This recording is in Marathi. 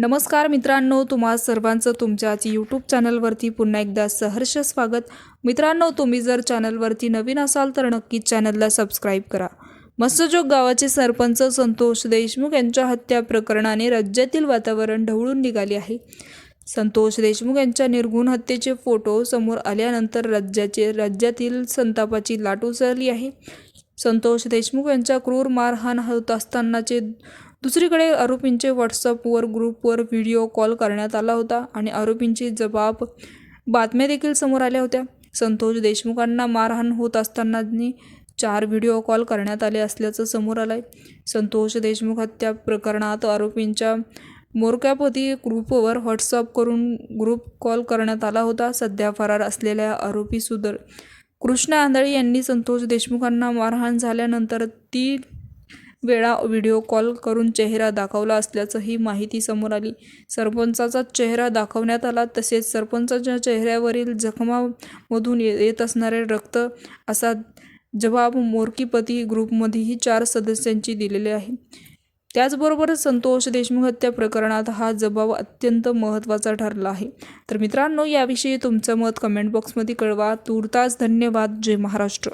नमस्कार मित्रांनो तुम्हा सर्वांचं तुमच्याच यूट्यूब चॅनलवरती पुन्हा एकदा सहर्ष स्वागत. मित्रांनो तुम्ही जर चॅनलवरती नवीन असाल तर नक्कीच चॅनलला सबस्क्राईब करा. मत्स्यजोग गावाचे सरपंच संतोष देशमुख यांच्या हत्या प्रकरणाने राज्यातील वातावरण ढवळून निघाले आहे. संतोष देशमुख यांच्या निर्गुण हत्येचे फोटो समोर आल्यानंतर राज्याचे राज्यातील संतापाची लाट उसळली आहे. संतोष देशमुख यांच्या क्रूर मारहाण होत असतानाचे दुसरीकडे आरोपींचे व्हॉट्सअपवर ग्रुपवर व्हिडिओ कॉल करण्यात आला होता आणि आरोपींची जबाब बातम्या देखील समोर आल्या होत्या. संतोष देशमुखांना मारहाण होत असतानानी चार व्हिडिओ कॉल करण्यात आले असल्याचं समोर आलं आहे संतोष देशमुख हत्या प्रकरणात आरोपींच्या मोरक्यापती ग्रुपवर व्हॉट्सअप करून ग्रुप कॉल करण्यात आला होता. सध्या फरार असलेल्या आरोपी सुदर कृष्णा आंधळे यांनी संतोष देशमुखांना मारहाण झाल्यानंतर ती वेळा व्हिडिओ कॉल करून चेहरा दाखवला असल्याचं ही माहिती समोर आली. सरपंचाचा चेहरा दाखवण्यात आला तसेच सरपंचाच्या चेहऱ्यावरील जखमामधून ये- येत असणारे रक्त असा जबाब मोरकीपती ग्रुपमध्येही चार सदस्यांची दिलेले आहे. त्याचबरोबर संतोष देशमुख हत्या प्रकरणात हा जबाब अत्यंत महत्त्वाचा ठरला आहे. तर मित्रांनो याविषयी तुमचं मत कमेंट बॉक्समध्ये कळवा. तुर्तास धन्यवाद. जय महाराष्ट्र.